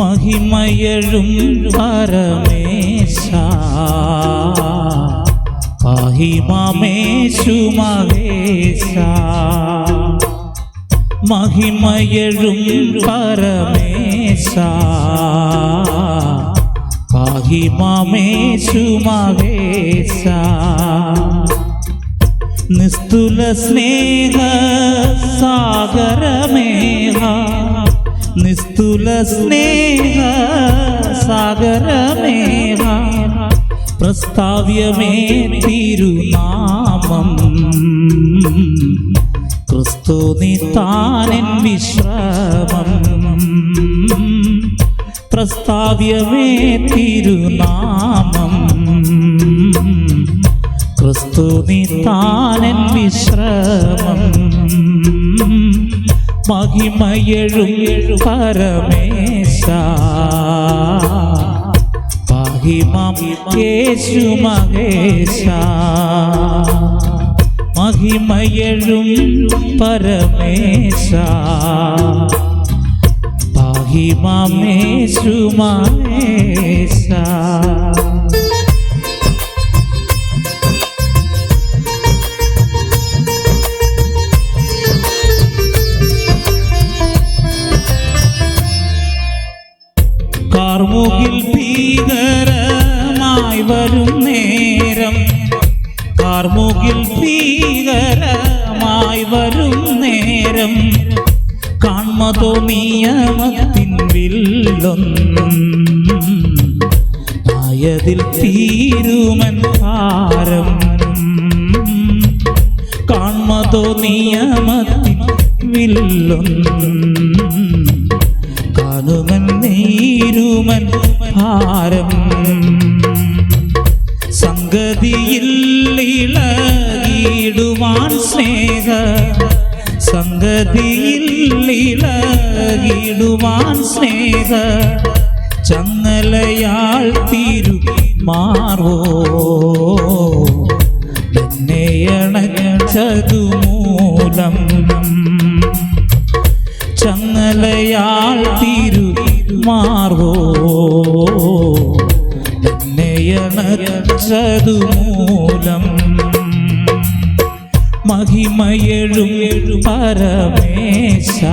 മഹിമയഴും പരമേശ പാഹിമേശു മഹേശ മഹിമയഴും പരമേശ പാഹിമേശു മഹേശ നിസ്തുല സ്നേഹ സാഗരമേഹ നിസ്തുല സ്നേഹ സാഗരമേവ പ്രസ്താവ്യമേ തിരുനാമം. ക്രിസ്തു നിത്താനൻ വിശ്രമം. പ്രസ്താവ്യമേ തിരുനാമം. ക്രിസ്തു നിത്താനൻ വിശ്രമം. മഹിമയഴും പരമേശ പാഹിമം യേശു മഹേശ മഹിമയഴും പരമേശ പാഹിമേശു മഹേശ കാർമുകിൽ ഭീകരമായി വരും നേരം. കാർമുകിൽ ഭീകരമായി വരും നേരം. കാൺമതോ നിയമത്തിൻ വില്ലൊന്നും ആയതിൽ തീരുമൻ പാരം കാൺമതോ നിയമത്തിൻ വില്ലൊന്നും കാണുമൻ നീരുമൻ ഭാരം. സംഗതിയിൽ ഇളകിടുവാൻ സ്നേഹ. സംഗതിയിൽ ഇളകിടുവാൻ സ്നേഹ. ചങ്ങലയാൾ തിരു മാറോ മാർവോ എന്നയണച്ചതു മൂലം മഹിമയഴും പരമേശ.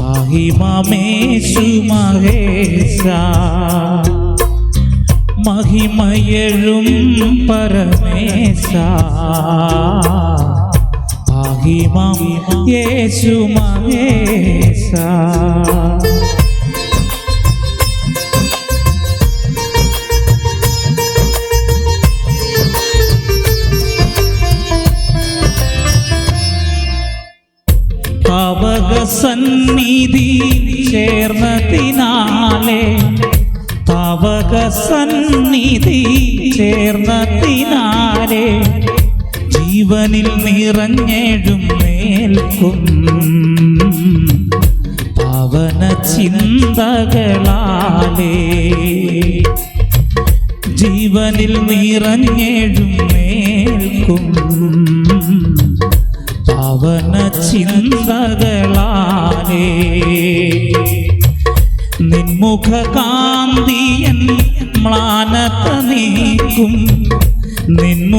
പാഹിമേശു മഹേശ. മഹിമയഴും പരമേശ. യേശു മഹേശ. സന്നിധി ചേർന്നതിനാലെ പാവക സന്നിധി ചേർന്നതിനാലെ ജീവനിൽ നിറഞ്ഞെഴും മേൽക്കും. പവന ചിന്തകളാലേ. ജീവനിൽ നിറഞ്ഞെഴും മേൽക്കും. പവന ചിന്തകളാലേ. നിൻമുഖ കാന്തിയൻ മ്ലാനത നീക്കും.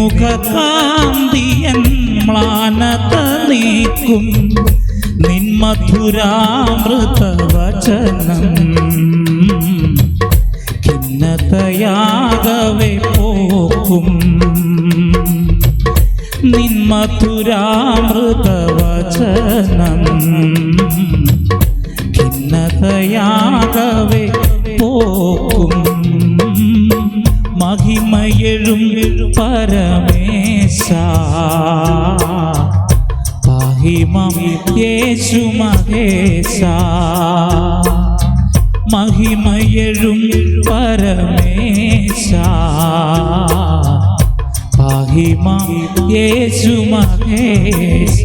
നിൻമുഖ കാന്തിയൻ മ്ലാനത നീക്കും. നിന്മധുരാമൃത വചനം ഖിന്നതയാകവെ പോക്കും. നിന്മധുരാമൃത വചനം ഖിന്നതയാകവെ പോക്കും. മഹിമയഴും പരമേശ. പാഹിമം മഹേശ. മഹിമയഴും പരമേശ. പാഹിമം മഹേശ.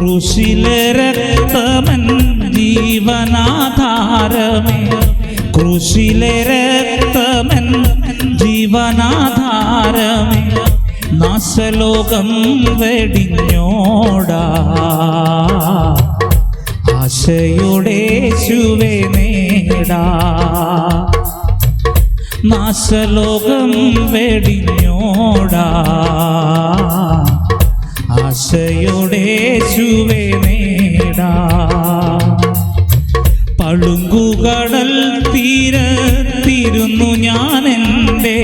ക്രൂശിലെ രക്തമൻ ജീവനാധാരമേ. ക്രൂശിലെ രക്തമൻ ജീവനാധാരമേ. നാശലോകം വെടിഞ്ഞോടാ. ആശയുടെ ശുവേ നേടാ. നാശലോകം വെടിഞ്ഞോടാ. ആശയുടെ നേടാ. പളുങ്കുകടൽ തീരത്തിരുന്നു ഞാനെന്റെ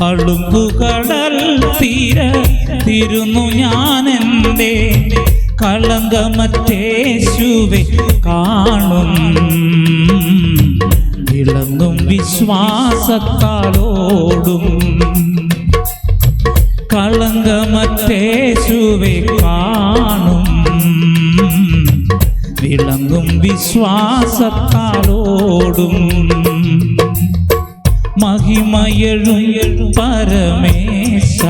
പളുങ്കുകടൽ തീരത്തിരുന്നു ഞാനെന്റെ കളങ്കമറ്റേശുവെ കാണും. ഇളങ്ങും വിശ്വാസത്താലോടും കളങ്കമറ്റേശുവെ കാണും. വിളങ്ങും വിശ്വാസത്താലോടും. മഹിമയഴും പരമേശ.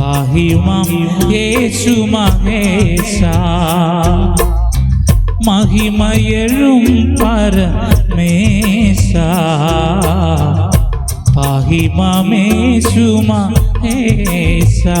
പാഹിമം യേശു മഹേശ. മഹിമയഴും പരമേശ. പാഹിമമേശു മഹേശ ऐसा